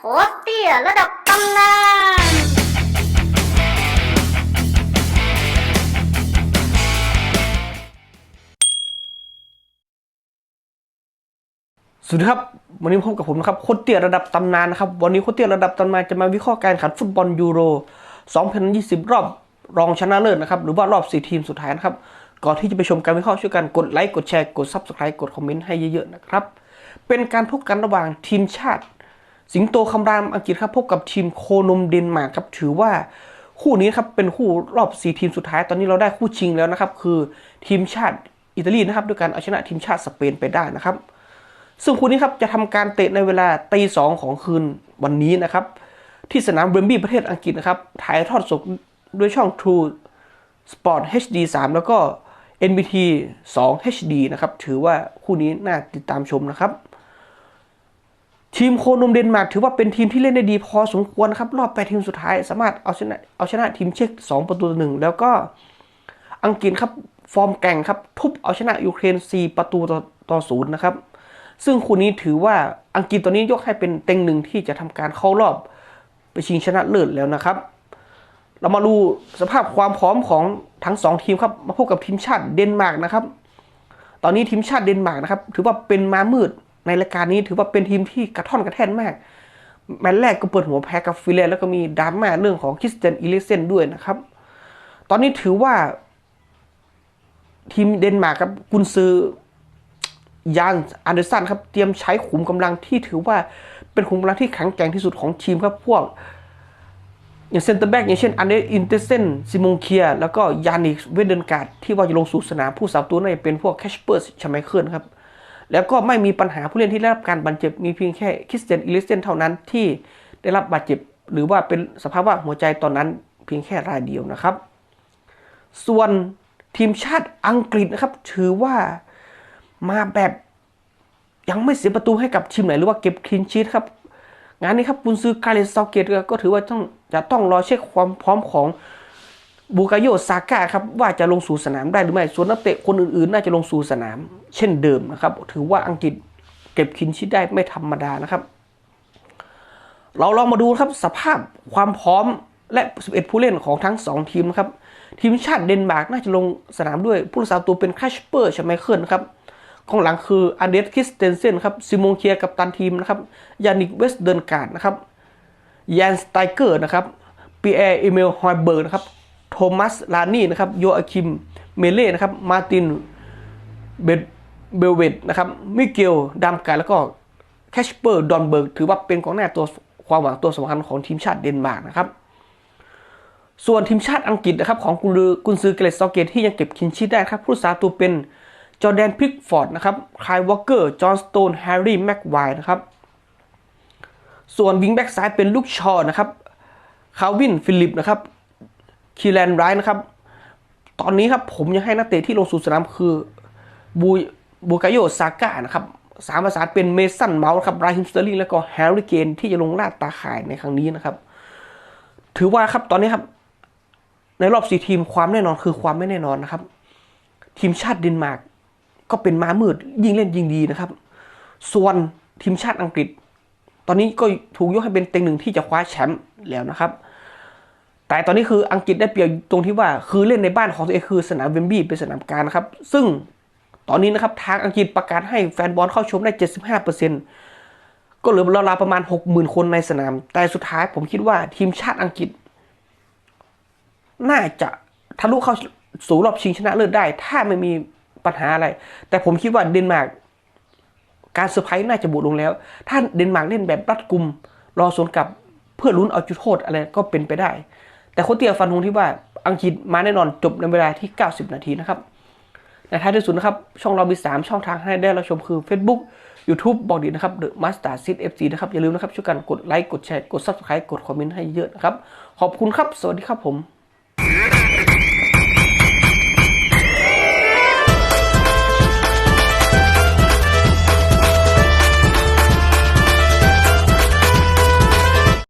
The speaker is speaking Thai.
โคตเตี้ยระดับตำนานสวัสดีครับวันนี้พบกับผมนะครับโคตรเตี้ยระดับตำนานนะครับวันนี้โคตรเตี้ยระดับตำนานจะมาวิเคราะห์การแข่งขันฟุตบอลยูโร 2020 รอบรองชนะเลิศนะครับหรือว่ารอบ 4 ทีมสุดท้ายนะครับก่อนที่จะไปชมการวิเคราะห์ช่วยกันกดไลค์กดแชร์กด Subscribe กดคอมเมนต์ให้เยอะๆนะครับเป็นการพบกันระหว่างทีมชาติ สิงโตคำรามอังกฤษครับพบกับทีมโคนมเดนมาร์กครับถือว่าคู่นี้ครับเป็นคู่รอบ4ทีมสุดท้ายตอนนี้เราได้คู่ชิงแล้วนะครับ คือทีมชาติอิตาลีนะครับด้วยการเอาชนะทีมชาติสเปนไปได้นะครับ ซึ่งคู่นี้ครับจะทำการเตะในเวลาตีสองของคืนวันนี้นะครับ ที่สนามเบรมบี้ประเทศอังกฤษนะครับถ่ายทอดสดด้วยช่อง True Sport HD 3 แล้วก็ NBT 2 HD นะครับ ถือว่าคู่นี้น่าติดตามชมนะครับ ทีมโคนมเดนมาร์กถือว่าเป็นทีมที่เล่นได้ดีพอสมควรครับ รอบแปดทีมสุดท้าย สามารถเอาชนะเอาชนะทีมเช็ก2ประตูต่อหนึ่งแล้วก็อังกฤษครับฟอร์มแก่งครับทุบเอาชนะยูเครน 4 ประตูต่อต่อศูนย์นะครับ ซึ่งคู่นี้ถือว่าอังกฤษตอนนี้ยกให้เป็นเต็งหนึ่งที่จะทำการเข้ารอบไปชิงชนะเลิศแล้วนะครับ เรามาดูสภาพความพร้อมของทั้งสองทีมครับมาพบกับทีมชาติเดนมาร์กนะครับ ตอนนี้ทีมชาติเดนมาร์กนะครับถือว่าเป็นม้ามืด ในรายการนี้ถือว่าเป็นทีมที่กระท่อนกระแท่นมาก แมตช์แรกก็เปิดหัวแพ้กับฟิเลนแล้วก็มีดราม่าเรื่องของคริสเตยนอีลิเซนด้วยนะครับ ตอนนี้ถือว่า ทีมเดนมาร์กครับกุนซือยานอันเดอร์สันครับเตรียมใช้ขุมกำลังที่ถือว่าเป็นขุมกำลังที่แข็งแกร่งที่สุดของทีมครับพวก อย่างเซนเตอร์แบ็กอย่างเช่นอันเดอร์อินเตเซนซิมงเคีย แล้วก็ยานิกเวเดนการ์ดที่ว่าจะลงสู่สนามผู้สาวตัวนั้นเป็นพวกแคชเปอร์ชไมเคิลครับ แล้วก็ไม่มีปัญหาผู้เล่นที่ได้รับการบาดเจ็บมีเพียงแค่คริสเตียนอิลิสเซนเท่านั้นที่ได้รับบาดเจ็บ หรือว่าเป็นสภาวะหัวใจตอนนั้นเพียงแค่รายเดียวนะครับ ส่วนทีมชาติอังกฤษนะครับ ถือว่ามาแบบยังไม่เสียประตูให้กับทีมไหนหรือว่าเก็บคลีนชีตครับงานนี้ครับบุนซือการเลสเซาเกตก็ถือว่าต้องจะต้องรอเช็คความพร้อมของ บูกาโยซาก้าครับว่าจะลงสู่สนามได้หรือไม่ ส่วนนักเตะคนอื่นๆ น่าจะลงสู่สนาม เช่นเดิมนะครับ ถือว่าอังกฤษเก็บคลีนชีตได้ไม่ธรรมดานะครับ เราลองมาดูครับสภาพความพร้อมและ 11 ผู้เล่นของทั้ง 2 ทีมนะครับ ทีมชาติเดนมาร์กน่าจะลงสนามด้วยผู้รักษาตัวเป็นแคชเปอร์ชไมเคิลครับกองหลังคืออันเดรสคิสเตนเซนครับซิมงเคียกับตันทีมนะครับยานิกเวสเดินการ์ดนะครับยานสไตเกอร์นะครับปีแอร์เอเมลฮอยเบิร์กนะครับ โทมัส ลานี่นะครับโยอาคิม เมเล่นะครับมาตินเบเบลเวตนะครับมิเกลดัมการ์แล้วก็แคชเปอร์ดอนเบิร์กถือว่าเป็นกองหน้าตัวความหวังตัวสำคัญของทีมชาติเดนมาร์กนะครับ ส่วนทีมชาติอังกฤษนะครับของกุนลือกุนซือเกรตซอเกตที่ยังเก็บคินชีได้ครับ ผู้รักษาตัวเป็นจอร์แดนพิกฟอร์ดนะครับคายวอลเกอร์จอห์นสโตนแฮร์รี่แม็กไวร์นะครับ ส่วนวิงแบ็กซ้ายเป็นลูกชอนะครับคาวินฟิลิปนะครับ คีแลนไรท์นะครับ ตอนนี้ครับผมยังให้นักเตะที่ลงสู่สนามคือบูบูกาโยซาก้านะครับสามภาษานเป็นเมสันเมาส์ครับไรฮิมสเตอร์ลิงแล้วก็แฮร์รี่เกนที่จะลงลาดตาข่ายในครั้งนี้นะครับ ถือว่าครับตอนนี้ครับ ในรอบสี่ทีมความแน่นอนคือความไม่แน่นอนนะครับ ทีมชาติเดนมาร์กก็เป็นม้ามืดยิ่งเล่นยิ่งดีนะครับ ส่วนทีมชาติอังกฤษ ตอนนี้ก็ถูกยกให้เป็นเต็งหนึ่งที่จะคว้าแชมป์แล้วนะครับ แต่ตอนนี้คืออังกฤษได้เปรียบตรงที่ว่าคือเล่นในบ้านของตัวเองคือสนามเวมบลีย์เป็นสนามการนะครับ ซึ่งตอนนี้นะครับทางอังกฤษประกาศให้แฟนบอลเข้าชมได้ 75%ก็เหลือราวๆประมาณ 60,000 คนในสนาม แต่สุดท้ายผมคิดว่าทีมชาติอังกฤษ น่าจะทะลุเข้าสู่รอบชิงชนะเลิศได้ ถ้าไม่มีปัญหาอะไร แต่ผมคิดว่าเดนมาร์กการเซอร์ไพรส์น่าจะบุลงแล้ว ถ้าเดนมาร์กเล่นแบบรัดกุม รอสวนกลับเพื่อลุ้นเอาจุดโทษอะไรก็เป็นไปได้ แต่โคชเตียฟันธงที่ว่าอังกฤษมาแน่นอนจบในเวลาที่ 90 นาทีนะครับในท้ายที่สุดนะครับ ช่องเรามี 3 ช่องทางให้ได้รับชมคือ Facebook YouTube บอกดีนะครับ The Master Seed FC นะครับ อย่าลืมนะครับ ช่วยกันกดไลค์ กดแชร์ กด Subscribe กดคอมเมนต์ให้เยอะนะครับ ขอบคุณครับ สวัสดีครับผม